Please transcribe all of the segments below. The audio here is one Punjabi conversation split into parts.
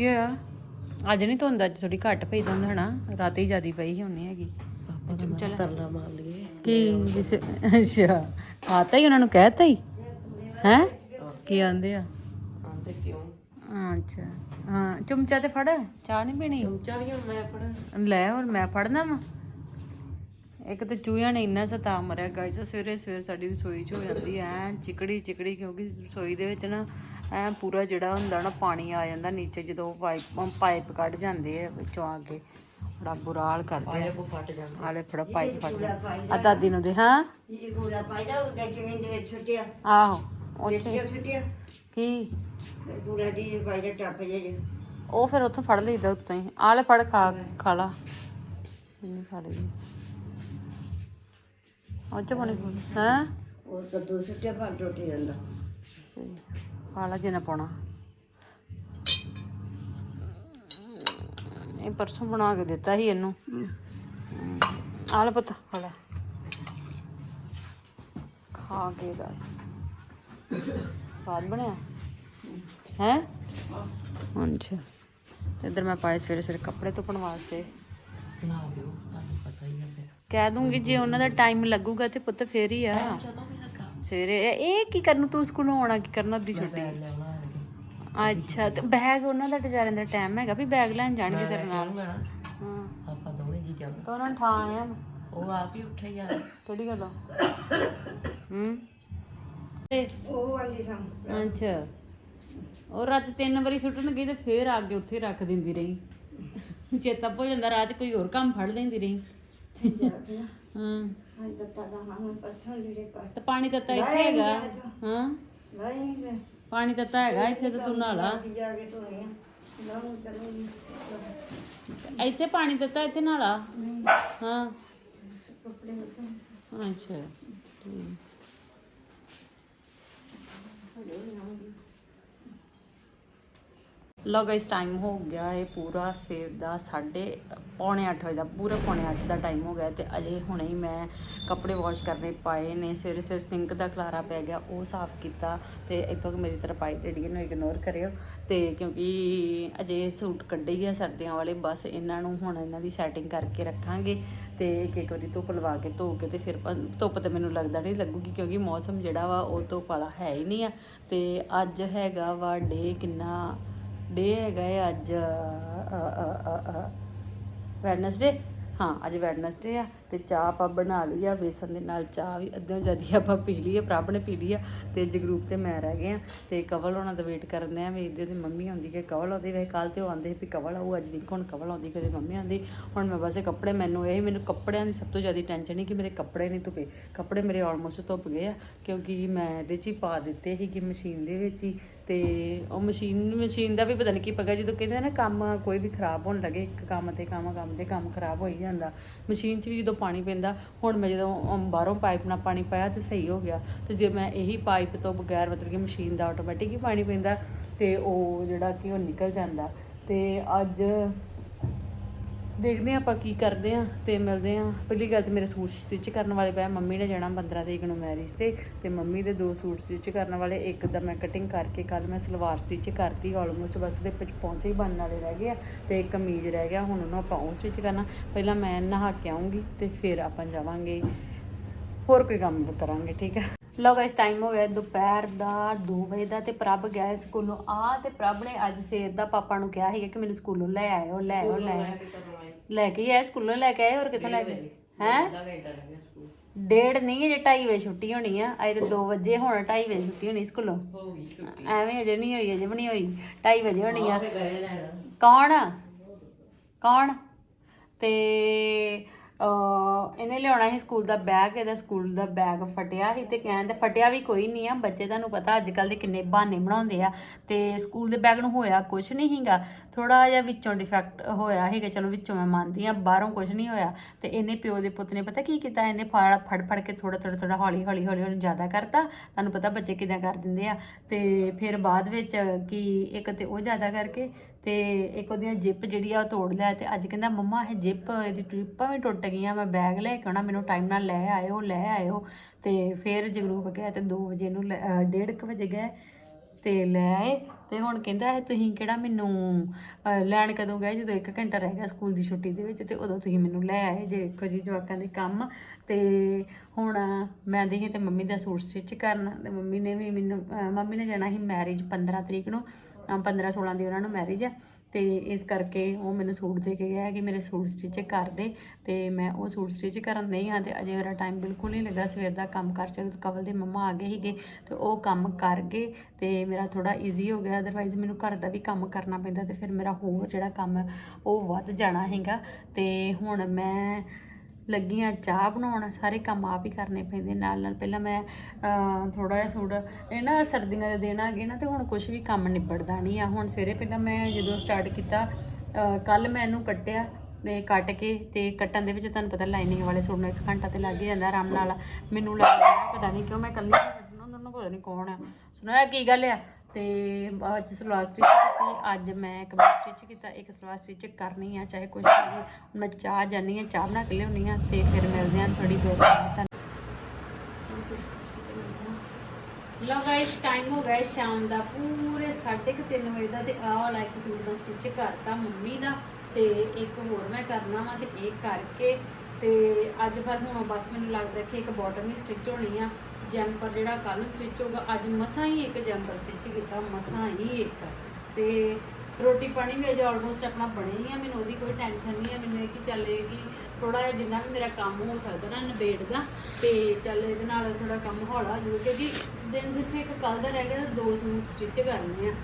ਕੀ ਹੋਇਆ? ਅੱਜ ਨਹੀਂ ਧੁੰਦ ਅੱਜ ਥੋੜੀ ਘੱਟ ਪਈ ਧੁੰਦ ਹਨਾ? ਰਾਤੇ ਹੀ ਜਿਆਦੀ ਪਈ ਸੀ ਹੁੰਨੀ ਹੈਗੀ। ਚੱਲ ਤਰਲਾ ਮਾਰ ਲਈਏ। ਕੀ ਵਿਸ ਅੱਛਾ ਆਤਾ ਹੀ ਉਹਨਾਂ ਨੂੰ ਕਹਿਤਾ ਹੀ? ਹੈ? ਕੀ ਆਂਦੇ ਆ? ਆਂਦੇ ਕਿਉਂ? ਅੱਛਾ। ਹਾਂ ਚਮਚਾ ਤੇ ਫੜ ਚਾਹ ਨਹੀਂ ਪੀਣੀ? ਚਮਚਾ ਵੀ ਹੁਣ ਮੈਂ ਫੜ। ਲੈ ਹੋਰ ਮੈਂ ਫੜਨਾ ਵਾ। ਇੱਕ ਤੇ ਚੂਹਿਆਂ ਨੇ ਇੰਨਾ ਸਤਾ ਮਰਿਆ ਗਾਇਸ ਸਵੇਰੇ ਸਵੇਰ ਸਾਡੀ ਰਸੋਈ 'ਚ ਹੋ ਜਾਂਦੀ ਐ ਚਿਕੜੀ ਚਿਕੜੀ ਕਿਉਂਕਿ ਰਸੋਈ ਦੇ ਵਿੱਚ ਨਾ ਐ ਪੂਰਾ ਜਿਹੜਾ ਹੁੰਦਾ ਨਾ ਪਾਣੀ ਆ ਜਾਂਦਾ ਨੀਚੇ ਜਦੋਂ ਪਾਈਪ ਪਾਈਪ ਕੱਢ ਜਾਂਦੇ ਆ ਵਿੱਚੋਂ ਆ ਕੇ। ਬੜਾ ਬੁਰਾ ਹਾਲ ਕਰਦੇ ਆ। ਉਹ ਫਟ ਜਾਂਦਾ। ਆਲੇ ਫੜਾ ਪਾਈਪ ਫੜ ਆ ਦਾਦੀ ਨੂੰ ਦੇ ਹਾਂ? ਇਹ ਗੋਲਾ ਪਾਇਦਾ ਉਹ ਗੱਜਵੇਂ ਦੇ ਵਿੱਚ ਸੁੱਟਿਆ। ਆਹੋ ਉੱਥੇ। ਸੁੱਟਿਆ? ਕੀ? ਫਿਰ ਪੂਰਾ ਜੀ ਪਾਇਦਾ ਟੱਪ ਜੇ ਉਹ ਫਿਰ ਉੱਥੋਂ ਫੜ ਲਈਦਾ ਉੱਤੋਂ ਹੀ। ਆਲੇ ਫੜ ਖਾ ਖਾ ਲਾ। ਨਹੀਂ ਖਾ ਲਈ। ਉਹ ਚ ਪਾਣੀ ਹਾਂ? ਉਹ ਕੱਦੂ ਸੁੱਟਿਆ ਪਰ ਟੁੱਟ ਜਾਂਦਾ। ਪਾਲਾ ਜੇ ਨਾ ਪਾਉਣਾ। ਇਹ ਪਰਸੋਂ ਬਣਾ ਕੇ ਦਿੱਤਾ ਸੀ ਇਹਨੂੰ। ਆ ਲੈ ਪੁੱਤ ਖਾ ਲੈ ਖਾ ਕੇ ਦੱਸ। ਸਵਾਦ ਬਣਿਆ? ਹੈ? ਅੱਛਾ। ਇੱਧਰ ਮੈਂ ਪਾਏ ਸਵੇਰੇ ਸਵੇਰੇ ਕੱਪੜੇ ਧੋਣ ਵਾਸਤੇ। ਨਾ ਦਿਓ ਤੁਹਾਨੂੰ ਪਤਾ ਹੀ ਆ ਫਿਰ। ਕਹਿ ਦੂੰਗੀ ਜੇ ਉਹਨਾਂ ਦਾ ਟਾਈਮ ਲੱਗੂਗਾ ਤੇ ਪੁੱਤ ਫੇਰ ਹੀ ਆ। ਸਵੇਰੇ। ਇਹ- ਇਹ ਕੀ ਕਰਨ ਤੂੰ ਸਕੂਲੋਂ ਆਉਣਾ ਕੀ ਕਰਨਾ ਅੱਧੀ ਛੁੱਟੀ? ਅੱਛਾ ਤੇ ਬੈਗ ਉਹਨਾਂ ਦਾ ਵਿਚਾਰਿਆਂ ਦਾ ਟਾਈਮ ਹੈਗਾ ਵੀ ਬੈਗ ਲੈਣ ਜਾਣਗੇ ਤੇਰੇ ਨਾਲ। ਹਾਂ। ਆਪਾਂ ਦੋਵੇਂ ਜੀ ਜਾਂਦੇ ਤਾਂ ਉਹਨਾਂ ਨੂੰ ਠਾ ਆਇਆ। ਉਹ ਆਪ ਹੀ ਉੱਠੇ ਯਾਰ ਕਿਹੜੀ ਗੱਲ ਹੂੰ। ਤੇ ਉਹ ਆਂਦੀ ਸਾਂ ਅੱਛਾ। ਉਹ ਰਾਤ ਤਿੰਨ ਵਾਰੀ ਸੁੱਟਣ ਗਈ ਤੇ ਫੇਰ ਆ ਕੇ ਉੱਥੇ ਰੱਖ ਦਿੰਦੀ ਰਹੀ। ਚੇਤਾ ਭੁੱਲ ਜਾਂਦਾ ਰਾਤ 'ਚ ਕੋਈ ਹੋਰ ਕੰਮ ਫੜ ਲੈਂਦੀ ਰਹੀ। ਹਾਂ। ਹਾਂ। ਤਾਂ ਤਾਂ ਹਾਂ ਮੈਂ ਪਰਸੋਂ ਜਿਹੜੇ ਪਾ ਤੇ ਪਾਣੀ ਤੱਤਾ ਇੱਥੇ ਹੈਗਾ। ਹਾਂ। ਨਹੀਂ ਮੈਂ ਪਾਣੀ ਤੱਤਾ ਹੈਗਾ ਇੱਥੇ ਤੇ ਤੂੰ ਨਾਲਾ ਜਾ ਕੇ ਧੋਣੇ ਆ। ਨਾ ਮੈਂ ਕਰੂੰਗੀ। ਇੱਥੇ ਪਾਣੀ ਤੱਤਾ ਇੱਥੇ ਨਾਲਾ ਹਾਂ। ਕੱਪੜੇ ਅੱਛਾ। ਠੀਕ। ਲੋ ਗਾਇਸ ਟਾਈਮ ਹੋ ਗਿਆ ਇਹ ਪੂਰਾ, ਸਵੇਰ ਦਾ ਸਾਢੇ, ਪੌਣੇ 8 ਵਜੇ ਦਾ, ਪੂਰਾ ਪੌਣੇ 8 ਦਾ ਟਾਈਮ ਹੋ ਗਿਆ ਤੇ ਅਜੇ ਹੁਣੇ ਹੀ ਮੈਂ ਕੱਪੜੇ ਵਾਸ਼ ਕਰਨੇ ਪਾਏ ਨੇ, ਸਵੇਰੇ ਸਵੇਰੇ ਸਿੰਕ ਦਾ ਖਲਾਰਾ ਪੈ ਗਿਆ, ਉਹ ਸਾਫ਼ ਕੀਤਾ ਤੇ ਇੱਥੋਂ ਮੇਰੀ ਤਰਪਾਈ ਜਿਹੜੀ ਇਹਨੂੰ ਇਗਨੋਰ ਕਰਿਓ ਤੇ ਕਿਉਂਕਿ ਅਜੇ ਸੂਟ ਕੱਢੇ ਹੀ ਆ ਸਰਦੀਆਂ ਵਾਲੇ, ਬਸ ਇਹਨਾਂ ਨੂੰ ਹੁਣ ਇਹਨਾਂ ਦੀ ਸੈਟਿੰਗ ਕਰਕੇ ਰੱਖਾਂਗੇ ਤੇ ਇੱਕ ਇੱਕ ਵਾਰੀ ਧੁੱਪ ਲਵਾ ਕੇ ਧੋ ਕੇ ਤੇ ਫਿਰ ਧੁੱਪ ਤੇ ਮੈਨੂੰ ਲੱਗਦਾ ਨਹੀਂ ਲੱਗੂਗੀ ਕਿਉਂਕਿ ਮੌਸਮ ਜਿਹੜਾ ਵਾ ਉਹ ਧੁੱਪ ਵਾਲਾ ਹੈ ਹੀ ਨਹੀਂ ਆ ਤੇ ਅੱਜ ਹੈਗਾ ਵਾ ਡੇ ਕਿੰਨਾ ਡੇ ਹੈਗਾ ਹੈ ਅੱਜ ਵੈਡਨਸਡੇ ਹਾਂ ਅੱਜ ਵੈਡਨਸਡੇ ਆ। ਤੇ ਚਾਹ ਆਪਾਂ ਬਣਾ ਲਈ ਆ, ਬੇਸਨ ਦੇ ਨਾਲ ਚਾਹ ਵੀ ਅੱਧਿਓਂ ਜਿਆਦੀ ਆਪਾਂ ਪੀ ਲਈ ਆ ਪ੍ਰਭ ਨੇ ਪੀ ਲਈ ਆ, ਤੇ ਜਗਰੂਪ ਤੇ ਮੈਂ ਰਹਿ ਗਏ ਆ, ਤੇ ਕਵਲ ਉਹਨਾਂ ਦਾ ਵੇਟ ਕਰਦੇ ਆ ਵੇਖਦੇ ਉਹਦੀ ਮੰਮੀ ਆਉਂਦੀ ਕਿ ਕਵਲ ਆਉਂਦੀ ਵੇ ਕੱਲ ਤੇ ਉਹ ਆਉਂਦੇ ਸੀ ਵੀ ਕਵਲ ਆਊ, ਅੱਜ ਦੇਖੋ ਹੁਣ ਕਵਲ ਆਉਂਦੀ, ਕਦੇ ਮੰਮੀ ਆਉਂਦੀ, ਹੁਣ ਮੈਂ ਬਸ ਕੱਪੜੇ ਮੈਨੂੰ ਇਹ, ਮੈਨੂੰ ਕੱਪੜਿਆਂ ਦੀ ਸਭ ਤੋਂ ਜ਼ਿਆਦਾ ਟੈਨਸ਼ਨ ਹੈ ਕਿ ਮੇਰੇ ਕੱਪੜੇ ਨਹੀਂ ਧੁੱਪੇ, ਕੱਪੜੇ ਮੇਰੇ ਆਲਮੋਸਟ ਧੁੱਪ ਗਏ ਆ, ਕਿਉਂਕਿ ਮੈਂ ਇਹਦੇ 'ਚ ਹੀ ਪਾ ਦਿੱਤੇ ਸੀ ਕਿ ਮਸ਼ੀਨ ਦੇ ਵਿੱਚ ਹੀ, ਤੇ ਉਹ ਮਸ਼ੀਨ ਮਸ਼ੀਨ ਦਾ ਵੀ ਪਤਾ ਨਹੀਂ ਕੀ ਪਗਾ ਜਦੋਂ ਕਹਿੰਦੇ ਆ ਨਾ ਕੰਮ ਕੋਈ ਵੀ ਖਰਾਬ ਹੋਣ ਲੱਗੇ, ਇੱਕ ਕੰਮ ਤੇ ਕੰਮ ਕੰਮ ਤੇ ਕੰਮ ਖਰਾਬ ਹੋ ਹੀ ਜਾਂਦਾ ਮਸ਼ੀਨ 'ਚ ਵੀ ਜਦੋਂ ਪਾਣੀ ਪੈਂਦਾ, ਹੁਣ ਮੈਂ ਜਦੋਂ ਬਾਹਰੋਂ ਪਾਈਪ ਨਾਲ ਪਾਣੀ ਪਾਇਆ ਤੇ ਸਹੀ ਹੋ ਗਿਆ। ਤੇ ਜੇ ਮੈਂ ਇਹੀ ਪਾਈਪ ਤੋਂ ਬਗੈਰ ਮਤਲਬ ਕਿ ਮਸ਼ੀਨ ਦਾ ਆਟੋਮੈਟਿਕ ਹੀ ਪਾਣੀ ਪੈਂਦਾ ਤੇ ਉਹ ਜਿਹੜਾ ਕਿ ਉਹ ਨਿਕਲ ਜਾਂਦਾ। ਤੇ ਅੱਜ ਦੇਖਦੇ ਹਾਂ ਆਪਾਂ ਕੀ ਕਰਦੇ ਆ ਤੇ ਮਿਲਦੇ ਆ ਪਹਿਲੀ ਗੱਲ ਤੇ ਮੇਰੇ ਸੂਟ ਸਟਿਚ ਕਰਨ ਵਾਲੇ ਪਏ ਮੰਮੀ ਨੇ ਜਾਣਾ 15 ਤਰੀਕ ਨੂੰ ਮੈਰਿਜ ਤੇ ਤੇ ਮੰਮੀ ਦੇ ਦੋ ਸੂਟ ਸਟਿਚ ਕਰਨ ਵਾਲੇ, ਇੱਕ ਦਾ ਮੈਂ ਕਟਿੰਗ ਕਰਕੇ ਕੱਲ ਮੈਂ ਸਲਵਾਰ ਸਟਿਚ ਕਰਤੀ ਆਲਮੋਸਟ ਬਸ ਦੇ ਵਿੱਚ ਪਹੁੰਚੇ ਹੀ ਬਣਨ ਵਾਲੇ ਰਹਿ ਗਏ ਆ ਤੇ ਇੱਕ ਕਮੀਜ਼ ਰਹਿ ਗਿਆ। ਹੁਣ ਉਹਨੂੰ ਆਪਾਂ ਉਹ ਸਟਿਚ ਕਰਨਾ। ਪਹਿਲਾਂ ਮੈਂ ਨਹਾ ਕੇ ਆਉਂਗੀ ਤੇ ਫਿਰ ਆਪਾਂ ਜਾਵਾਂਗੇ। ਹੋਰ ਕੋਈ ਕੰਮ ਕਰਾਂਗੇ, ਠੀਕ ਹੈ? ਲੋ ਗਾਇਸ ਟਾਈਮ ਹੋ ਗਿਆ ਦੁਪਹਿਰ ਦਾ 2 ਵਜੇ ਦਾ ਤੇ ਪ੍ਰਭ ਗਿਆ ਹੈ ਸਕੂਲੋਂ। ਆ ਤੇ ਪ੍ਰਭ ਨੇ ਅੱਜ ਸਵੇਰ ਦਾ ਪਾਪਾ ਨੂੰ ਕਿਹਾ ਸੀਗਾ ਕਿ ਮੈਨੂੰ ਸਕੂਲੋਂ ਲੈ ਆਇਓ ਲੈ ਆਇਓ, ਲੈ ਲੈ ਕੇ ਆਏ ਸਕੂਲੋਂ ਲੈ ਕੇ ਆਏ ਹੋਰ ਕਿੱਥੋਂ ਲੈ ਕੇ ਹੈ? ਅੱਧਾ ਘੰਟਾ ਰਹਿ ਗਿਆ ਸਕੂਲ ਡੇਢ ਨਹੀਂ ਜੇ 2:30 ਵਜੇ ਛੁੱਟੀ ਹੋਣੀ ਆ। ਅਜੇ ਤੇ 2 ਵਜੇ ਹੁਣ 2:30 ਵਜੇ ਛੁੱਟੀ ਹੋਣੀ ਸਕੂਲੋਂ। ਹੋ ਗਈ ਛੁੱਟੀ। ਐਵੇਂ ਅਜੇ ਨਹੀਂ ਹੋਈ ਅਜੇ ਵੀ ਨਹੀਂ ਹੋਈ। 2:30 ਵਜੇ ਹੋਣੀ ਆ। ਕੌਣ? ਕੌਣ? ਤੇ ਇਹਨੇ ਲਿਆਉਣਾ ਸੀ ਸਕੂਲ ਦਾ ਬੈਗ, ਇਹਦਾ ਸਕੂਲ ਦਾ ਬੈਗ ਫਟਿਆ ਸੀ ਤੇ ਕਹਿੰਦੇ ਫਟਿਆ ਵੀ ਕੋਈ ਨਹੀਂ ਆ, ਬੱਚੇ ਤੁਹਾਨੂੰ ਪਤਾ ਅੱਜ ਕੱਲ ਦੇ ਕਿੰਨੇ ਬਹਾਨੇ ਬਣਾਉਂਦੇ ਆ ਤੇ ਸਕੂਲ ਦੇ ਬੈਗ ਨੂੰ ਹੋਇਆ ਕੁਝ ਨਹੀਂ ਹੀਗਾ ਥੋੜਾ ਜਿਹਾ ਵਿੱਚੋਂ ਡਿਫੈਕਟ ਹੋਇਆ ਸੀਗਾ, ਚਲੋ ਵਿੱਚੋਂ ਮੈਂ ਮੰਨਦੀ ਆ, ਬਾਹਰੋਂ ਕੁਝ ਨਹੀਂ ਹੋਇਆ ਤੇ ਇਹਨੇ ਪਿਓ ਦੇ ਪੁੱਤ ਨੇ ਪਤਾ ਕੀ ਕੀਤਾ, ਇਹਨੇ ਫੜ ਫੜ ਫੜ ਕੇ ਥੋੜਾ ਥੋੜਾ ਥੋੜਾ ਹੌਲੀ ਹੌਲੀ ਹੌਲੀ ਹੌਲੀ ਜ਼ਿਆਦਾ ਕਰਤਾ, ਤੁਹਾਨੂੰ ਪਤਾ ਬੱਚੇ ਕਿਦਾਂ ਕਰ ਦਿੰਦੇ ਆ ਤੇ ਫਿਰ ਬਾਅਦ ਵਿੱਚ ਕੀ ਇੱਕ ਤੇ ਉਹ ਜ਼ਿਆਦਾ ਕਰਕੇ ਤੇ ਇੱਕ ਉਹਦੀਆਂ ਜਿੱਪ ਜਿਹੜੀ ਆ ਉਹ ਤੋੜ ਲਿਆ ਤੇ ਅੱਜ ਕਹਿੰਦਾ, ਮੰਮਾ, ਇਹ ਜਿੱਪ, ਇਹਦੀ ਟ੍ਰਿਪਾਂ ਵੀ ਟੁੱਟ ਗਈਆਂ, ਮੈਂ ਬੈਗ ਲੈ ਕੇ ਆਉਣਾ, ਮੈਨੂੰ ਟਾਈਮ ਨਾਲ ਲੈ ਆਇਓ ਲੈ ਆਇਓ। ਤੇ ਫਿਰ ਜਗਰੂਪ ਗਿਆ ਤੇ 2 ਵਜੇ ਨੂੰ 1:30 ਵਜੇ ਗਏ ਤੇ ਲੈ ਆਏ ਤੇ ਹੁਣ ਕਹਿੰਦਾ ਹੈ ਤੁਸੀਂ ਕਿਹੜਾ ਮੈਨੂੰ ਲੈਣ ਕਦੋਂ ਗਏ? ਜਦੋਂ 1 ਘੰਟਾ ਰਹਿ ਗਿਆ ਸਕੂਲ ਦੀ ਛੁੱਟੀ ਦੇ ਵਿੱਚ ਤੇ ਉਦੋਂ ਤੁਸੀਂ ਮੈਨੂੰ ਲੈ ਆਏ ਜੇ ਵੇਖੋ ਜੀ ਜਵਾਕਾਂ ਦੇ ਕੰਮ। ਤੇ ਹੁਣ ਮੈਂ ਦੇਖੀ ਤੇ ਮੰਮੀ ਦਾ ਸੂਟ ਸਟਿਚ ਕਰਨ ਤੇ ਮੰਮੀ ਨੇ ਵੀ ਮੈਨੂੰ ਮੰਮੀ ਨੇ ਜਾਣਾ ਸੀ ਮੈਰਿਜ 15 ਤਰੀਕ ਨੂੰ। 15 16 ਦੀ ਉਹਨਾਂ ਨੂੰ ਮੈਰਿਜ ਹੈ ਤੇ ਇਸ ਕਰਕੇ ਉਹ ਮੈਨੂੰ ਸੂਟ ਦੇ ਕੇ ਗਿਆ ਕਿ ਮੇਰੇ ਸੂਟ ਸਟਿਚ ਕਰ ਦੇ, ਤੇ ਮੈਂ ਉਹ ਸੂਟ ਸਟਿਚ ਕਰਨ ਨਹੀਂ ਹਾਂ ਤੇ ਅਜੇ ਮੇਰਾ ਟਾਈਮ ਬਿਲਕੁਲ ਨਹੀਂ ਲੱਗਾ, ਸਵੇਰ ਦਾ ਕੰਮ ਕਰ ਚਲੋ, ਕਵਲ ਦੇ ਮੰਮਾ ਆ ਗਏ ਸੀਗੇ, ਤੇ ਉਹ ਕੰਮ ਕਰ ਗਏ, ਤੇ ਮੇਰਾ ਥੋੜਾ ਈਜ਼ੀ ਹੋ ਗਿਆ ਅਦਰਵਾਈਜ਼ ਮੈਨੂੰ ਘਰ ਦਾ ਵੀ ਕੰਮ ਕਰਨਾ ਪੈਂਦਾ, ਤੇ ਫਿਰ ਮੇਰਾ ਹੋਰ ਜਿਹੜਾ ਕੰਮ ਉਹ ਵੱਧ ਜਾਣਾ ਹੈਗਾ ਤੇ ਹੁਣ ਮੈਂ ਲੱਗੀ ਆ ਚਾਹ ਬਣਾਉਣ, ਸਾਰੇ ਕੰਮ ਆਪ ਹੀ ਕਰਨੇ ਪੈਂਦੇ ਨਾਲ ਨਾਲ। ਪਹਿਲਾਂ ਮੈਂ ਥੋੜਾ ਜਿਹਾ ਸੂਟ, ਇਹ ਨਾ ਸਰਦੀਆਂ ਦੇ ਦਿਨ ਆ ਗਏ ਨਾ ਤੇ ਹੁਣ ਕੁਝ ਵੀ ਕੰਮ ਨਿਬੜਦਾ ਨਹੀਂ ਆ। ਹੁਣ ਸਵੇਰੇ ਪਹਿਲਾਂ ਮੈਂ ਜਦੋਂ ਸਟਾਰਟ ਕੀਤਾ ਕੱਲ ਮੈਂ ਇਹਨੂੰ ਕੱਟਿਆ ਤੇ ਕੱਟ ਕੇ ਤੇ ਕੱਟਣ ਦੇ ਵਿੱਚ ਤੁਹਾਨੂੰ ਪਤਾ ਲਾਈਨਿੰਗ ਵਾਲੇ ਸੂਟ ਨੂੰ 1 ਘੰਟਾ ਤੇ ਲੱਗ ਹੀ ਜਾਂਦਾ ਆਰਾਮ ਨਾਲ। ਮੈਨੂੰ ਲੱਗਦਾ, ਪਤਾ ਨਹੀਂ ਕਿਉਂ ਮੈਂ ਕੱਲੀ ਕੱਟਣਾ, ਉਹਨਾਂ ਨੂੰ ਪਤਾ ਨਹੀਂ ਕੌਣ ਆ। ਸੁਣਾਇਆ ਕੀ ਗੱਲ ਆ? ਤੇ ਬਾਅਦ ਚ ਸਲਵਾਰ ਸਟਿਚ ਕੀਤੀ, ਅੱਜ ਮੈਂ ਕਮੀਜ਼ ਸਟਿਚ ਕੀਤਾ, ਇੱਕ ਸਲਵਾਰ ਸਟਿਚ ਕਰਨੀ ਆ, ਚਾਹੇ ਕੁਝ ਵੀ ਮੈਂ ਚਾਹ ਜਾਨੀ ਆ ਚਾਹ ਬਣਾ ਕੇ ਲਿਆਉਣੀ ਆ ਤੇ ਫਿਰ ਮਿਲਦੇ ਆ ਥੋੜੀ ਦੇਰ ਬਾਅਦ। ਲੋ ਗਾਇਸ ਟਾਈਮ ਹੋ ਗਿਆ ਸ਼ਾਮ ਦਾ, ਪੂਰੇ 3:30 ਵਜੇ ਦਾ ਤੇ ਆਹ ਵਾਲਾ ਇੱਕ ਸੂਟ ਦਾ ਸਟਿਚ ਕਰਤਾ ਮੰਮੀ ਦਾ ਤੇ ਇੱਕ ਹੋਰ ਮੈਂ ਕਰਨਾ ਵਾ ਤੇ ਇਹ ਕਰਕੇ ਤੇ ਅੱਜ ਪਰ ਹੁਣ ਬਸ ਮੈਨੂੰ ਲੱਗਦਾ ਕਿ ਇੱਕ ਬਾਟਮ ਹੀ ਸਟਿਚ ਹੋਣੀ ਆ। ਜੈਂਪਰ ਜਿਹੜਾ ਕੱਲ ਨੂੰ ਸਟਿਚ ਹੋਗਾ ਅੱਜ ਮਸਾਂ ਹੀ ਇੱਕ ਜੈਂਪਰ ਸਟਿਚ ਕੀਤਾ ਮਸਾਂ ਹੀ ਇੱਕ। ਤੇ ਰੋਟੀ ਪਾਣੀ ਵੀ ਅਜੇ ਆਲਮੋਸਟ ਆਪਣਾ ਬਣੇ ਹੀ ਆ ਮੈਨੂੰ ਉਹਦੀ ਕੋਈ ਟੈਨਸ਼ਨ ਨਹੀਂ ਆ। ਮੈਨੂੰ ਇਹ ਕਿ ਚੱਲੇਗੀ ਥੋੜਾ ਜਿਹਾ ਜਿੰਨਾ ਵੀ ਮੇਰਾ ਕੰਮ ਹੋ ਸਕਦਾ ਨਾ ਨਿਬੇੜਦਾ ਤੇ ਚੱਲ ਇਹਦੇ ਨਾਲ ਥੋੜਾ ਕੰਮ ਹੌਲਾ ਹੋ ਜਾਊਗਾ ਕਿਉਂਕਿ ਦਿਨ ਸਿਰਫ ਇੱਕ ਕੱਲ ਦਾ ਰਹਿ ਗਿਆ ਤਾਂ ਦੋ ਸੂਟ ਸਟਿਚ ਕਰਨੇ ਆ।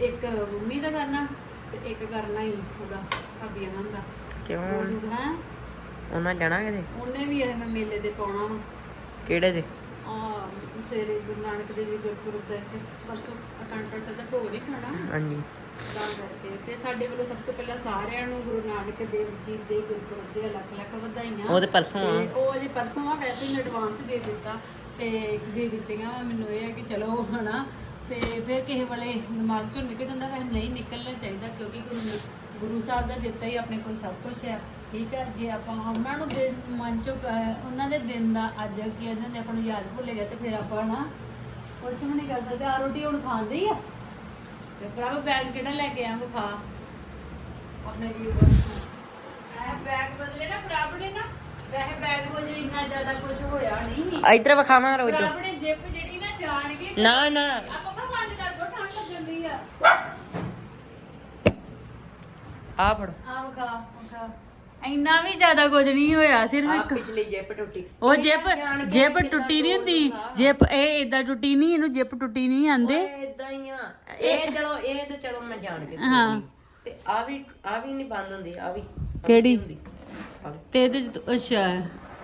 ਇੱਕ ਮੰਮੀ ਦਾ ਕਰਨਾ ਤੇ ਇੱਕ ਕਰਨਾ ਹੀ ਉਹਦਾ ਭਾਬੀ ਅਮਨ ਦਾ। ਕਿਉਂ? ਹੈ? ਉਹਨਾਂ ਜਾਣਾ ਕਿਤੇ? ਉਹਨੇ ਵੀ ਇਹ ਮੈਂ ਮੇਲੇ ਤੇ ਪਾਉਣਾ ਵਾ। ਕਿਹੜੇ ਦੇ ਆ ਸਵੇਰੇ ਗੁਰੂ ਨਾਨਕ ਦੇਵ ਜੀ ਗੁਰਪੁਰਬ ਦਾ ਇੱਥੇ ਪਰਸੋਂ ਅਖੰਡ ਪਾਠ ਸਾਹਿਬ ਦਾ ਭੋਗ ਨਹੀਂ ਖਾਣਾ। ਹਾਂਜੀ। ਤਾਂ ਕਰਕੇ ਤੇ ਸਾਡੇ ਵੱਲੋਂ ਸਭ ਤੋਂ ਪਹਿਲਾਂ ਸਾਰਿਆਂ ਨੂੰ ਗੁਰੂ ਨਾਨਕ ਦੇਵ ਜੀ ਦੇ ਗੁਰਪੁਰਬ ਦੇ ਲੱਖ ਲੱਖ ਵਧਾਈਆਂ। ਉਹ ਤੇ ਪਰਸੋਂ ਆ। ਤੇ ਉਹ ਅਜੇ ਪਰਸੋਂ ਆ ਵੈਸੇ ਹੀ ਐਡਵਾਂਸ ਦੇ ਦਿੱਤਾ ਤੇ ਦੇ ਦਿੱਤੀਆਂ ਮੈਨੂੰ ਇਹ ਹੈ ਕਿ ਚਲੋ ਹਨਾ ਤੇ ਫਿਰ ਕਿਸੇ ਵੇਲੇ ਦਿਮਾਗ ਚੋਂ ਨਿਕਲ ਜਾਂਦਾ ਵੈਸੇ ਨਹੀਂ ਨਿਕਲਣਾ ਚਾਹੀਦਾ ਕਿਉਂਕਿ ਗੁਰੂ ਨੇ- ਗੁਰੂ ਸਾਹਿਬ ਦਾ ਦਿੱਤਾ ਹੀ ਆਪਣੇ ਕੋਲ ਸਭ ਕੁਝ ਹੈ ਠੀਕ ਹੈ ਜੇ ਆਪਾਂ ਉਹਨਾਂ ਨੂੰ ਦੇ ਮਨ ਚੋਂ ਕ- ਉਹਨਾਂ ਦੇ ਦਿਨ ਦਾ ਅੱਜ ਕੀ ਇਹਨਾਂ ਨੇ ਆਪਾਂ ਨੂੰ ਯਾਦ ਭੁੱਲ ਗਿਆ ਤੇ ਫਿਰ ਆਪਾਂ ਨਾ ਕੁਛ ਵੀ ਨਹੀਂ ਕਰ ਸਕਦੇ। ਆ ਰੋਟੀ ਹੁਣ ਖਾਂਦੇ ਹੀ ਆ। ਤੇ ਭਰਾਵਾ ਬੈਗ ਕਿਹੜਾ ਲੈ ਕੇ ਆਵਾਂ ਖਾ ਆਪਣੇ ਨੂੰ ਇਹ ਬੈਗ ਬਦਲੇ ਨਾ ਭਰਾਵਾ ਨੇ ਨਾ। ਵੈਸੇ ਬੈਗ ਉਹ ਜੇ ਇੰਨਾ ਜ਼ਿਆਦਾ ਕੁਝ ਹੋਇਆ ਨਹੀਂ। ਇੱਧਰ ਵਿਖਾਵਾਂ ਰੋਜ। ਨੇ ਜਿੱਪ ਜਿਹੜੀ ਨਾ ਜਾਣਗੇ ਨਾ ਨਾ। ਆਪਾਂ ਕਾ ਬੰਦ ਕਰ ਦੋ ਠੰਡ ਲੱਗਣ ਦੀ ਆ ਫੜ। ਆਹ ਖਾ ਖਾ ਇੰਨਾ ਵੀ ਜ਼ਿਆਦਾ ਕੁਝ ਨਹੀਂ ਹੋਇਆ ਸਿਰਫ ਇੱਕ। ਪਿਛਲੀ ਜੇਬ ਟੁੱਟੀ। ਉਹ ਜਿਪ ਜਿਪ ਟੁੱਟੀ ਨਹੀਂ ਹੁੰਦੀ। ਜਿਪ ਇਹ ਇਦਾਂ ਟੁੱਟੀ ਨਹੀਂ ਇਹਨੂੰ ਜਿਪ ਟੁੱਟੀ ਨਹੀਂ ਆਂਦੇ। ਇਦਾਂ ਹੀ ਆ। ਇਹ ਚਲੋ ਇਹ ਤੇ ਚਲੋ ਮੈਂ ਜਾਣ ਕੇ ਹਾਂ। ਤੇ ਆ ਵੀ ਆ ਵੀ ਨਹੀਂ ਬੰਦ ਹੁੰਦੀ ਆ ਵੀ। ਕਿਹੜੀ? ਤੇ ਇਹਦੇ ਚ ਅੱਛਾ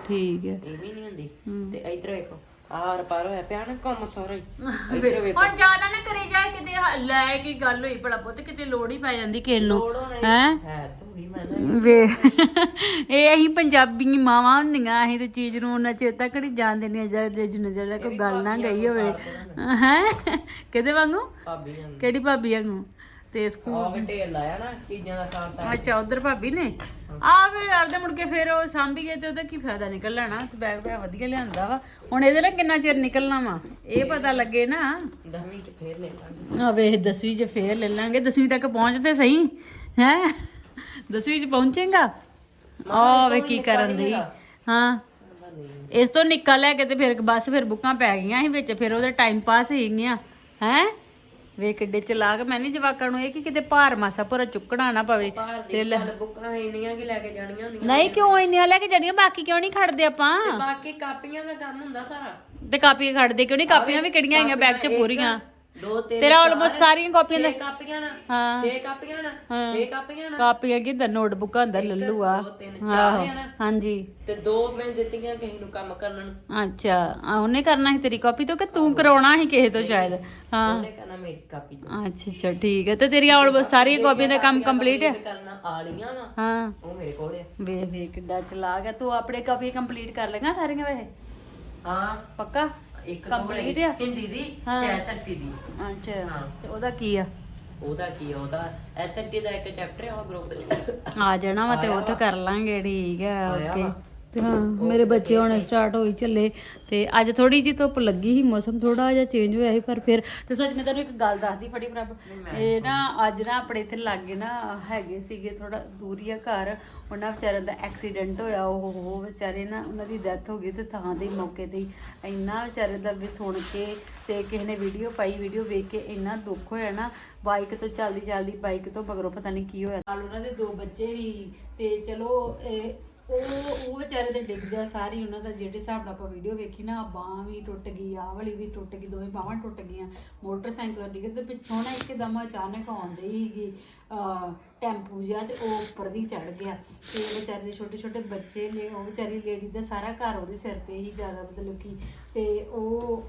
ਠੀਕ ਹੈ। ਇਹ ਵੀ ਨਹੀਂ ਹੁੰਦੀ। ਤੇ ਇੱਧਰ ਵੇਖੋ। ਆਰ ਪਾਰ ਹੋਇਆ ਪਿਆ ਨਾ ਕੰਮ ਸਾਰਾ ਹੀ ਇੱਧਰ ਵੇਖੋ। ਹੁਣ ਜ਼ਿਆਦਾ ਨਾ ਕਰੀ ਜਾ ਕਿਤੇ ਹ- ਲੈ ਕੇ ਗੱਲ ਹੋਈ ਭਲਾ ਪੁੱਤ ਕਿਤੇ ਲੋੜ ਹੀ ਪੈ ਜਾਂਦੀ ਕਿਸੇ ਨੂੰ। ਲੋੜ ਹੋਣੀ। ਹੈ? ਹੈ ਤੂੰ ਹੀ ਮੈਂ ਨਾ ਵੇ ਇਹ ਅਸੀਂ ਪੰਜਾਬੀ ਮਾਵਾਂ ਹੁੰਦੀਆਂ ਅਸੀਂ ਤੇ ਚੀਜ਼ ਨੂੰ ਉਹਨਾਂ ਤੱਕ ਨਹੀਂ ਜਾਣ ਦਿੰਦੀਆਂ ਜਦ ਜਿੰਨੇ ਜਿਹੜਾ ਕੋਈ ਗੱਲ ਨਾ ਗਈ ਹੋਵੇ। ਹੈ? ਕਿਹਦੇ ਵਾਂਗੂ? ਭਾਬੀ ਹਾਂ ਕਿਹੜੀ ਭਾਬੀ ਵਾਂਗੂ? ਤੇ ਸਕੂਲ ਆ ਢੇਰ ਲਾਇਆ ਨਾ ਚੀਜ਼ਾਂ ਦਾ ਸਾਰ ਤਾਂ। ਅੱਛਾ ਉਧਰ ਭਾਬੀ ਨੇ? ਆ ਫਿਰ ਯਾਰ ਦੇ ਮੁੜ ਕੇ ਫਿਰ ਉਹ ਸਾਂਭੀ ਗਏ ਤੇ ਉਹਦਾ ਕੀ ਫਾਇਦਾ ਨਿਕਲ ਲੈਣਾ? ਤੇ ਬੈਗ ਪਿਆ ਵਧੀਆ ਲਿਆਂਦਾ ਵਾ। ਹੁਣ ਇਹਦੇ ਨਾਲ ਕਿੰਨਾ ਚਿਰ ਨਿਕਲਣਾ ਵਾ? ਇਹ ਪਤਾ ਲੱਗੇ ਨਾ। ਦਸਵੀਂ ਚ ਫੇਰ ਲੈ ਲਾਂਗੇ। ਆ ਵੇਖ 10ਵੀਂ ਚ ਫੇਰ ਲੈ ਲਾਂਗੇ। 10ਵੀਂ ਤੱਕ ਪਹੁੰਚਦੇ ਸਹੀ? ਹੈ? 10ਵੀਂ ਚ ਪਹੁੰਚੇਗਾ? ਆ ਵੇ ਕੀ ਕਰਨ ਦੀ? ਹਾਂ। ਇਸ ਤੋਂ ਨਿੱਕਾ ਲੈ ਕੇ ਤੇ ਫਿਰ ਬਸ ਫਿਰ ਬੁੱਕਾਂ ਪੈ ਗਈਆਂ ਸੀ ਵਿੱਚ। ਫਿਰ ਉਹਦੇ ਟਾਈਮ ਪਾਸ ਹੀ ਗਈਆਂ। ਹੈ? ਵੇ ਕਿੱਡੇ ਚਲਾਕ ਮੈਂ ਨਹੀਂ ਜਵਾਕਾਂ ਨੂੰ ਇਹ ਕਿ ਕਿਤੇ ਭਾਰ ਮਾਸਾ ਭੁਰਾ ਚੁੱਕਣਾ ਨਾ ਪਵੇ। ਬਾਹਰ ਦੀ ਗੱਲ ਬੁੱਕਾਂ ਇੰਨੀਆਂ ਕਿ ਲੈ ਕੇ ਜਾਣੀਆਂ ਹੁੰਦੀਆਂ ਨਹੀਂ ਕਿਉਂ ਇੰਨੀਆਂ ਲੈ ਕੇ ਜਾਣੀਆਂ? ਬਾਕੀ ਕਿਉਂ ਨਹੀਂ ਖੜਦੇ ਆਪਾਂ? ਬਾਕੀ ਕਾਪੀਆਂ ਦਾ ਕੰਮ ਹੁੰਦਾ ਸਾਰਾ। ਤੇ ਕਾਪੀਆਂ ਖੜਦੇ ਕਿਉਂ ਨਹੀਂ ਕਾਪੀਆਂ ਵੀ ਕਿਹੜੀਆਂ ਹੈਗੀਆਂ ਬੈਗ 'ਚ ਪੂਰੀਆਂ। ਦੋ ਤਿੰਨ ਤੇਰਾ ਆਲਮੋਸਟ ਸਾਰੀਆਂ ਕਾਪੀਆਂ ਦੇ ਕਾਪੀਆਂ ਨਾ ਹਾਂ। ਕਾਪੀਆਂ ਨਾ ਛੇ ਕਾਪੀਆਂ ਨਾ। ਕਾਪੀਆਂ ਕਿਦਾਂ ਨੋਟਬੁੱਕਾਂ ਅੰਦਰ ਲੱਲੂ ਆ। ਦੋ ਤਿੰਨ ਚਾਰ ਆ ਨਾ। ਹਾਂਜੀ। ਤੇ ਦੋ ਮੈਂ ਦਿੱਤੀਆਂ ਕਿਸੇ ਨੂੰ ਕੰਮ ਕਰਨ। ਨੂੰ ਅੱਛਾ। ਆ ਉਹਨੇ ਕਰਨਾ ਸੀ ਤੇਰੀ ਕਾਪੀ ਤੋਂ ਕਿ ਤੂੰ ਕਰਾਉਣਾ ਸੀ ਕਿਸੇ ਤੋਂ ਸ਼ਾਇਦ? ਹਾਂ। ਉਹਨੇ ਕਰਨਾ ਮੇਰੀ ਕਾਪੀ ਤੋਂ। ਅੱਛਾ ਅੱਛਾ ਠੀਕ ਹੈ ਤੇ ਤੇਰੀਆਂ ਆਲਮੋਸਟ ਸਾਰੀਆਂ ਕਾਪੀਆਂ ਦਾ ਕੰਮ ਕੰਪਲੀਟ ਹੈ ਕਰਨਾ ਆਲੀਆਂ ਵਾ ਹਾਂ। ਉਹ ਮੇਰੇ ਕੋਲ ਆ। ਵੇ ਵੇ ਕਿੱਡਾ ਚਲਾ ਗਿਆ ਤੂੰ ਆਪਣੇ ਕਾਪੀ ਕੰਪਲੀਟ ਕਰ ਲੇਗਾ ਸਾਰੀਆਂ ਵੈਸੇ? ਹਾਂ। ਪੱਕਾ? ਇੱਕ ਦੋ Complete ਆ? ਹਿੰਦੀ ਦੀ ਹਾਂ। ਤੇ ਦੀ ਅੱਛਾ ਹਾਂ। ਤੇ ਉਹਦਾ ਕੀ ਆ ਉਹਦਾ ਕੀ ਆ ਉਹਦਾ ਐਸਐਸਟੀ ਦਾ ਇੱਕ ਚੈਪਟਰ ਹੈ ਉਹ ਗਰੁੱਪ ਚ ਆ ਜਾਣਾ ਵਾ ਤੇ ਉਹ ਤਾਂ ਕਰ ਲਾਂਗੇ ਠੀਕ ਆਇਆ ਓਕੇ ਵਾ। ਤੇ ਹਾਂ ਮੇਰੇ ਬੱਚੇ ਹੁਣ ਸਟਾਰਟ ਹੋਈ ਚੱਲੇ ਤੇ ਅੱਜ ਥੋੜੀ ਜੀ ਧੁੱਪ ਲੱਗੀ ਸੀ ਮੌਸਮ ਥੋੜਾ ਜਿਹਾ ਚੇਂਜ ਹੋਇਆ ਸੀ ਪਰ ਫਿਰ ਤੇ ਸੱਚ ਮੈਂ ਤੁਹਾਨੂੰ ਇੱਕ ਗੱਲ ਦੱਸਦੀ ਫੜੀ ਪ੍ਰਭ ਇਹ ਨਾ ਅੱਜ ਨਾ ਆਪਣੇ ਇੱਥੇ ਲਾਗੇ ਨਾ ਹੈਗੇ ਸੀਗੇ ਥੋੜਾ ਦੂਰੀ ਆ ਘਰ ਉਹਨਾਂ ਵਿਚਾਰਿਆਂ ਦਾ ਐਕਸੀਡੈਂਟ ਹੋਇਆ ਉਹ ਉਹ ਵਿਚਾਰੇ ਨਾ ਉਹਨਾਂ ਦੀ ਡੈਥ ਹੋ ਗਈ ਤੇ ਥਾਂ ਤੇ ਹੀ ਮੌਕੇ ਤੇ ਹੀ ਇੰਨਾ ਵਿਚਾਰੇ ਦਾ ਵੀ ਸੁਣ ਕੇ ਤੇ ਕਿਸੇ ਨੇ ਵੀਡੀਓ ਪਾਈ ਵੀਡੀਓ ਵੇਖ ਕੇ ਇੰਨਾ ਦੁੱਖ ਹੋਇਆ ਨਾ ਬਾਈਕ ਤੋਂ ਚੱਲਦੀ ਚੱਲਦੀ ਬਾਈਕ ਤੋਂ ਮਗਰੋਂ ਪਤਾ ਨਹੀਂ ਕੀ ਹੋਇਆ। ਨਾਲ ਉਹਨਾਂ ਦੇ ਦੋ ਬੱਚੇ ਵੀ ਤੇ ਚਲੋ ਇਹ ਉਹ ਉਹ ਵਿਚਾਰੇ ਤੇ ਡਿੱਗ ਗਿਆ ਸਾਰੀ ਉਹਨਾਂ ਦਾ ਜਿਹੜੇ ਹਿਸਾਬ ਨਾਲ ਆਪਾਂ ਵੀਡੀਓ ਵੇਖੀ ਨਾ, ਬਾਹ ਵੀ ਟੁੱਟ ਗਈ ਆਹ ਵਾਲੀ ਵੀ ਟੁੱਟ ਗਈ, ਦੋਵੇਂ ਬਾਹਾਂ ਟੁੱਟ ਗਈਆਂ, ਮੋਟਰਸਾਈਕਲ ਡਿੱਗ ਡਿੱਗੇ ਤੇ ਪਿੱਛੋਂ ਨਾ ਇੱਕਦਮ ਅਚਾਨਕ ਆਉਂਦੇ ਹੀਗੀ ਟੈਂਪੂ ਜਿਹਾ ਤੇ ਉਹ ਉੱਪਰ ਦੀ ਚੜ ਗਿਆ ਤੇ ਵਿਚਾਰੇ ਦੇ ਛੋਟੇ ਛੋਟੇ ਬੱਚੇ ਨੇ, ਉਹ ਵਿਚਾਰੀ ਲੇਡੀ ਦਾ ਸਾਰਾ ਘਰ ਉਹਦੇ ਸਿਰ ਤੇ ਹੀ ਜ਼ਿਆਦਾ ਮਤਲਬ ਕਿ ਤੇ ਉਹ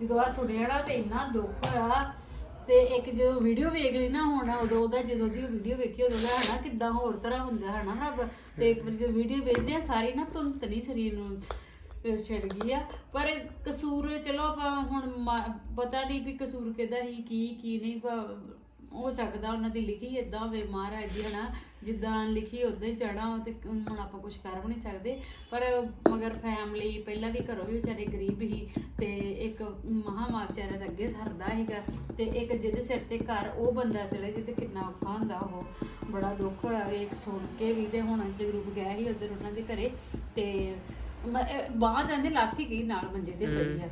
ਜਦੋਂ ਆ ਸੁਣਿਆ ਨਾ ਤੇ ਇੰਨਾ ਦੁੱਖ ਹੋਇਆ ਤੇ ਇੱਕ ਜਦੋਂ ਵੀਡੀਓ ਵੇਖ ਲਈ ਨਾ ਹੁਣ, ਉਦੋਂ ਉਹਦਾ ਜਦੋਂ ਦੀ ਵੀਡੀਓ ਵੇਖੀ, ਉਦੋਂ ਦਾ ਹਨਾ ਕਿੱਦਾਂ ਹੋਰ ਤਰ੍ਹਾਂ ਹੁੰਦਾ ਹਨਾ ਰੱਬ। ਤੇ ਇੱਕ ਵਾਰੀ ਜਦੋਂ ਵੀਡੀਓ ਵੇਖਦੇ ਆ, ਸਾਰੀ ਨਾ ਧੁੰਤ ਨਹੀਂ ਸਰੀਰ ਨੂੰ, ਅਹ ਛਿੜ ਗਈ ਆ। ਪਰ ਕਸੂਰ, ਚਲੋ ਆਪਾਂ ਹੁਣ ਮਾ- ਪਤਾ ਨਹੀਂ ਵੀ ਕਸੂਰ ਕਿਹਦਾ ਹੀ ਕੀ ਕੀ ਨਹੀਂ ਹੋ ਸਕਦਾ ਉਹਨਾਂ ਦੀ ਲਿਖੀ ਇਦਾਂ ਹੋਵੇ ਮਹਾਰਾਜ ਦੀ ਹਨਾ? ਜਿੱਦਾਂ ਲਿਖੀ ਉਦਾਂ ਹੀ ਚੜਾ ਤੇ ਹੁਣ ਆਪਾਂ ਕੁਝ ਕਰ ਵੀ ਨਹੀਂ ਸਕਦੇ। ਪਰ ਮਗਰ ਫੈਮਿਲੀ ਪਹਿਲਾਂ ਵੀ ਘਰੋਂ ਵੀ ਵਿਚਾਰੇ ਗਰੀਬ ਹੀ ਤੇ ਇੱਕ ਮਹਾ ਮਾਂ ਵਿਚਾਰੇ ਦਾ ਅੱਗੇ ਸਰਦਾ ਸੀਗਾ ਤੇ ਇੱਕ ਜਿਹਦੇ ਸਿਰ ਤੇ ਘਰ ਉਹ ਬੰਦਾ ਚਲੇ ਜੇ ਤੇ ਕਿੰਨਾ ਔਖਾ ਹੁੰਦਾ ਉਹ। ਬੜਾ ਦੁੱਖ ਹੋਇਆ ਵੇਖ ਸੁਣ ਕੇ ਵੀ ਤੇ ਹੁਣ ਜਗਰੂਪ ਗਿਆ ਸੀ ਉਧਰ ਉਹਨਾਂ ਦੇ ਘਰੇ ਤੇ ਬਾਹਰ ਜਾਂਦੇ ਲਾਥੀ ਗਈ ਨਾਲ ਮੰਜੇ ਤੇ ਪਈ ਆ।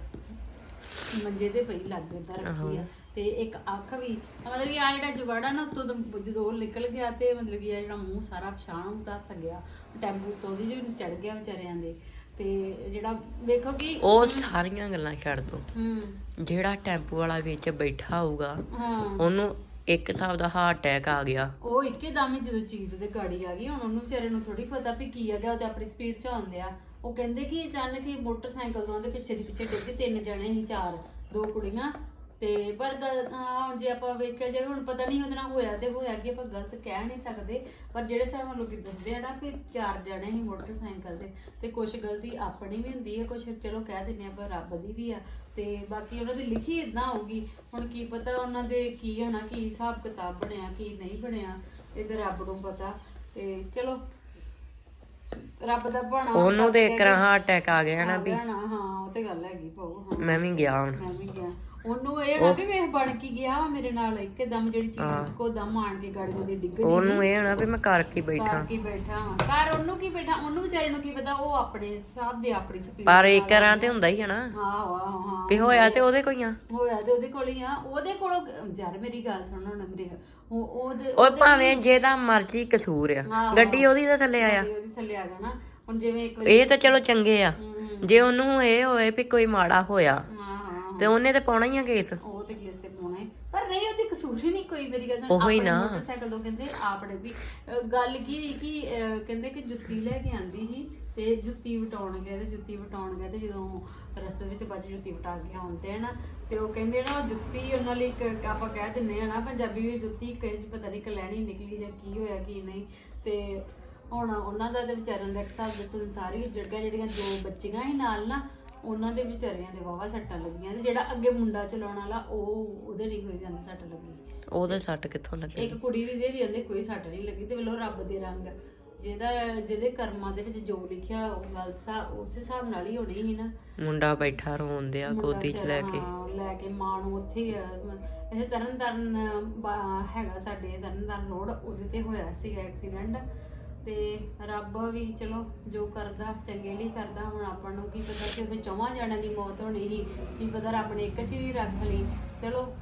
ਮੰਜੇ ਤੇ ਪਈ ਲੱਗ ਦਾ ਰੱਖੀ ਆ। ਤੇ ਇੱਕ ਅੱਖ ਵੀ ਮਤਲਬ ਕਿ ਆ ਜਿਹੜਾ ਜਵਾੜਾ ਨਾ ਉਤੋਂ ਦਾ ਜਦੋਂ ਨਿਕਲ ਗਿਆ ਤੇ ਮਤਲਬ ਕਿ ਆ ਜਿਹੜਾ ਮੂੰਹ ਸਾਰਾ ਪਛਾਣ ਦੱਸ ਗਿਆ ਟੈਂਪੂ ਤੋਂ ਦੀ ਜੋ ਚੜ ਗਿਆ ਵਿਚਾਰਿਆਂ ਦੇ ਤੇ ਜਿਹੜਾ ਵੇਖੋ ਕਿ ਉਹ ਸਾਰੀਆਂ ਗੱਲਾਂ ਛੱਡ ਦੋ। ਹੂੰ। ਜਿਹੜਾ ਟੈਂਪੂ ਵਾਲਾ ਵਿੱਚ ਬੈਠਾ ਹੋਊਗਾ ਹਾਂ। ਉਹਨੂੰ ਇੱਕ ਹਿਸਾਬ ਦਾ ਹਾਰਟ ਅਟੈਕ ਆ ਗਿਆ। ਉਹ ਇੱਕੇ ਦਮ ਹੀ ਜਦੋਂ ਚੀਜ਼ ਉਹਦੇ ਗਾੜੀ ਆ ਗਈ ਹੁਣ ਉਹਨੂੰ ਵਿਚਾਰੇ ਨੂੰ ਥੋੜੀ ਪਤਾ ਵੀ ਕੀ ਆ ਗਿਆ ਉਹ ਤੇ ਆਪਣੀ ਸਪੀਡ 'ਚ ਆਉਂਦੇ ਆ। ਉਹ ਕਹਿੰਦੇ ਕਿ ਅਚਾਨਕ ਹੀ ਮੋਟਰਸਾਈਕਲ ਤੋਂ ਉਹਦੇ ਪਿੱਛੇ ਦੀ ਪਿੱਛੇ ਡਿੱਗੇ ਤਿੰਨ ਜਣੇ ਸੀ ਚਾਰ ਦੋ ਕੁੜੀਆਂ। ਤੇ ਪਰ ਗੱਲ- ਹਾਂ, ਹੁਣ ਜੇ ਆਪਾਂ ਵੇਖਿਆ ਜਾਵੇ ਹੁਣ ਪਤਾ ਨਹੀਂ ਉਹਦੇ ਨਾਲ ਹੋਇਆ ਤੇ ਹੋਇਆ ਕਿ ਆਪਾਂ ਗਲਤ ਕਹਿ ਨਹੀਂ ਸਕਦੇ। ਪਰ ਜਿਹੜੇ ਸਾਨੂੰ ਲੋਕੀ ਦੱਸਦੇ ਆ ਨਾ ਵੀ ਚਾਰ ਜਣੇ ਹੀ ਮੋਟਰਸਾਈਕਲ ਤੇ ਤੇ ਕੁਝ ਗਲਤੀ ਆਪਣੀ ਵੀ ਹੁੰਦੀ ਹੈ ਕੁਝ ਚਲੋ ਕਹਿ ਦਿੰਦੇ ਆ ਪਰ ਰੱਬ ਦੀ ਵੀ ਆ। ਤੇ ਬਾਕੀ ਉਹਨਾਂ ਦੀ ਲਿਖੀ ਇਦਾਂ ਹੋਊਗੀ। ਹੁਣ ਕੀ ਪਤਾ ਉਹਨਾਂ ਦੇ ਕੀ ਹੋਣਾ ਕੀ ਹਿਸਾਬ ਕਿਤਾਬ ਬਣਿਆ ਕੀ ਨਹੀਂ ਬਣਿਆ ਇਹ ਤੇ ਰੱਬ ਨੂੰ ਪਤਾ। ਤੇ ਚਲੋ ਰੱਬ ਦਾ ਬਣਾ ਉਹਨੂੰ ਤੇ ਇੱਕ ਰਾਂ ਹਾਰਟ ਅਟੈਕ ਆ ਗਿਆ ਨਾ ਵੀ। ਹਾਂ ਉਹ ਤੇ ਗੱਲ ਹੈਗੀ ਪਾਉ ਹਾਂ। ਮੈਂ ਵੀ ਗਿਆ ਹੁਣ। ਮੈਂ ਵੀ ਗਿਆ। ਉਹਨੂੰ ਇਹ ਨਾ ਵੀ ਵੇਖ ਬਣ ਕੇ ਗਿਆ ਵਾ ਮੇਰੇ ਨਾਲ ਇੱਕਦਮ ਜਿਹੜੀ ਚੀਜ਼ ਕੋ ਦਮ ਆਣ ਕੇ ਗਾੜੀ ਉਹਦੀ ਡਿੱਗਣੀ ਉਹਨੂੰ ਇਹ ਹੋਣਾ ਵੀ ਮੈਂ ਬੈਠਾ। ਕਰ ਕੀ ਬੈਠਾ ਵਾਂ। ਘਰ ਉਹਨੂੰ ਕੀ ਬੈਠਾ ਉਹਨੂੰ ਵਿਚਾਰੇ ਨੂੰ ਕੀ ਪਤਾ ਉਹ ਆਪਣੇ ਹਿਸਾਬ ਦੇ ਆਪਣੀ ਸਪੀਡ ਪਰ ਇੱਕ ਰਾਂ ਤੇ ਹੁੰਦਾ ਹੀ ਆ ਨਾ। ਹਾਂ ਹਾਂ ਹਾਂ। ਵੀ ਹੋਇਆ ਤੇ ਉਹਦੇ ਕੋਈ ਆ। ਹੋਇਆ ਤੇ ਉਹਦੇ ਕੋਲ ਹੀ ਆ। ਉਹਦੇ ਕੋਲੋਂ ਯਾਰ ਮੇਰੀ ਗੱਲ ਸੁਣ ਹੁਣ ਮੇਰੇ ਉਹ ਉਹਦੇ ਉਹ ਭਾਵੇਂ ਜਿਹਦਾ ਮਰਜ਼ੀ ਕਸੂਰ ਆ। ਗੱਡੀ ਉਹਦੀ ਦੇ ਥੱਲੇ ਆਇਆ। ਉਹਦੇ ਥੱਲੇ ਆ ਗਿਆ ਨਾ। ਹੁਣ ਜਿਵੇਂ ਇੱਕ ਇਹ ਤਾਂ ਚਲੋ ਚੰਗੇ ਆ। ਜੇ ਉਹਨੂੰ ਇਹ ਹੋਏ ਵੀ ਕੋਈ ਮਾੜਾ ਹੋਇਆ ਹਾਂ ਹਾਂ। ਤੇ ਉਹਨੇ ਤੇ ਪਾਉਣਾ ਹੀ ਆ ਕੇਸ। ਉਹ ਤੇ ਕੇਸ ਤੇ ਪਾਉਣਾ ਹੈ। ਪਰ ਨਹੀਂ ਉਹਦੀ ਕਸੂਰ ਹੀ ਨਹੀਂ ਕੋਈ ਮੇਰੀ ਗੱਲ ਸੁਣ। ਉਹੀ ਆਪਣੇ ਨਾ। ਮੋਟਰਸਾਈਕਲ ਤੋਂ ਕਹਿੰਦੇ ਆਪਣੇ ਵੀ ਅਹ ਗੱਲ ਕੀ ਹੋਈ ਕਿ ਅਹ ਕਹਿੰਦੇ ਕਿ ਜੁੱਤੀ ਲੈ ਕੇ ਆਂਦੀ ਸੀ ਤੇ ਜੁੱਤੀ ਵਟਾਉਣ ਗਿਆ ਤੇ ਜੁੱਤੀ ਵਟਾਉਣ ਗਿਆ ਤੇ ਜਦੋਂ ਰਸਤੇ ਵਿੱਚ ਬੱਚ ਜੁੱਤੀ ਵਟਾ ਕੇ ਆਉਂਦੇ ਆ ਨਾ ਤੇ ਉਹ ਕਹਿੰਦੇ ਨਾ ਉਹ ਜੁੱਤੀ ਉਹਨਾਂ ਲਈ ਇੱਕ ਆਪਾਂ ਕਹਿ ਦਿੰਨੇ ਆ ਨਾ ਪੰਜਾਬੀ ਵਿੱਚ ਜੁੱਤੀ ਕਹੇ ਪਤਾ ਨਹੀਂ ਕਲੈਣੀ ਨਿਕਲੀ ਜਾਂ ਕੀ ਹੋਇਆ ਕੀ ਨਹੀਂ। ਤੇ ਹੁਣ ਉਹਨਾਂ ਦਾ ਤੇ ਵਿਚਾਰਿਆਂ ਦਾ ਇੱਕ ਹਿਸਾਬ ਦੇ ਸੰਸਾਰੀ ਗਿਆ ਜਿਹੜੀਆਂ ਦੋ ਬੱਚੀਆਂ ਸੀ ਨਾਲ ਨਾ? ਉਹਨਾਂ ਦੇ ਵਿਚਾਰਿਆਂ ਦੇ ਵਾਵਾ ਸੱਟਾਂ ਲੱਗੀਆਂ ਤੇ ਜਿਹੜਾ ਅੱਗੇ ਮੁੰਡਾ ਚਲਾਉਣ ਵਾਲਾ ਉਹ ਉਹਦੇ ਨਹੀਂ ਕੋਈ ਜਾਂਦੀ ਸੱਟ ਲੱਗੀ। ਉਹਦੇ ਸੱਟ ਕਿੱਥੋਂ ਲੱਗੇ? ਇੱਕ ਕੁੜੀ ਵੀ ਦੇ ਵੀ ਕੋਈ ਸੱਟ ਨਹੀਂ ਲੱਗੀ ਤੇ ਵੱਲੋਂ ਰੱਬ ਦੇ ਰੰਗ। ਜਿਹਦਾ ਜਿਹਦੇ ਕਰਮਾਂ ਦੇ ਵਿੱਚ ਜੋ ਲਿਖਿਆ ਉਹ ਗੱਲ ਸਾ ਉਸ ਹਿਸਾਬ ਨਾਲ ਹੀ ਹੋਣੀ ਸੀ ਨਾ। ਮੁੰਡਾ ਬੈਠਾ ਰੋਂਦੇ ਆ ਮੁੰਡਾ ਗੋਦੀ 'ਚ ਲੈ ਕੇ। ਹਾਂ, ਲੈ ਕੇ ਮਾਂ ਨੂੰ ਉੱਥੇ ਹੀ, ਅਹ, ਇਹ ਤਰਨ ਤਰਨ ਹੈਗਾ ਸਾਡੇ ਤਰਨ ਤਰਨ ਰੋਡ ਉਹਦੇ ਤੇ ਹੋਇਆ ਸੀਗਾ ਐਕਸੀਡੈਂਟ ਤੇ ਰੱਬ ਵੀ ਚਲੋ ਜੋ ਕਰਦਾ, ਚੰਗੇ ਲਈ ਕਰਦਾ। ਹੁਣ ਆਪਾਂ ਨੂੰ ਕੀ ਪਤਾ ਕਿ ਉਹਦੇ ਚੌਵਾਂ ਜਣਾਂ ਦੀ ਮੌਤ ਹੋਣੀ ਸੀ। ਕੀ ਪਤਾ ਰੱਬ ਨੇ ਇੱਕ ਚ ਹੀ ਰੱਖ ਲਈ। ਚਲੋ,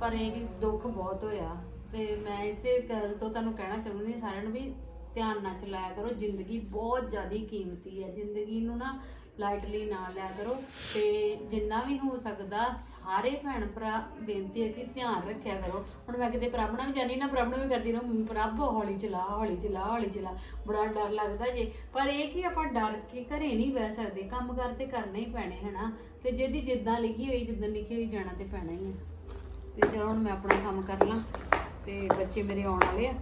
ਪਰ ਇਹ ਕਿ ਦੁੱਖ ਬਹੁਤ ਹੋਇਆ। ਤੇ ਮੈਂ ਇਸੇ ਗੱਲ ਤੋਂ ਤੁਹਾਨੂੰ ਕਹਿਣਾ ਚਾਹੁੰਦੀ ਸਾਰਿਆਂ ਨੂੰ ਵੀ ਧਿਆਨ ਨਾਲ ਚਲਾਇਆ ਕਰੋ। ਜ਼ਿੰਦਗੀ ਬਹੁਤ ਜ਼ਿਆਦਾ ਕੀਮਤੀ ਹੈ। ਜ਼ਿੰਦਗੀ ਨੂੰ ਨਾ ਲਾਈਟਲੀ ਨਾ ਲਿਆ ਕਰੋ। ਤੇ ਜਿੰਨਾ ਵੀ ਹੋ ਸਕਦਾ, ਸਾਰੇ ਭੈਣ ਭਰਾ ਬੇਨਤੀ ਹੈ ਕਿ ਧਿਆਨ ਰੱਖਿਆ ਕਰੋ। ਹੁਣ ਮੈਂ ਕਿਤੇ ਪ੍ਰਭ ਨਾਲ ਵੀ ਜਾਨੀ ਨਾ ਪ੍ਰਭ ਨੂੰ ਵੀ ਕਰਦੀ ਰਹੂੰ ਪ੍ਰਭ, ਹੌਲੀ ਚਲਾ ਹੌਲੀ ਚਲਾ ਹੌਲੀ ਚਲਾ। ਬੜਾ ਡਰ ਲੱਗਦਾ ਜੇ। ਪਰ ਇਹ ਕਿ ਆਪਾਂ ਡਰ ਕੇ ਘਰੇ ਨਹੀਂ ਬਹਿ ਸਕਦੇ, ਕੰਮ ਕਰ ਤੇ ਕਰਨੇ ਹੀ ਪੈਣੇ, ਹਨਾ? ਤੇ ਜਿਹਦੀ ਜਿੱਦਾਂ ਲਿਖੀ ਹੋਈ, ਜਿੱਦਾਂ ਲਿਖੀ ਹੋਈ, ਜਾਣਾ ਤੇ ਪੈਣਾ ਹੀ ਹੈ ਤੇ ਚਲੋ ਹੁਣ ਮੈਂ ਆਪਣਾ ਕੰਮ ਕਰ ਲਾਂ, ਤੇ ਬੱਚੇ ਮੇਰੇ ਆਉਣ ਵਾਲੇ ਆ।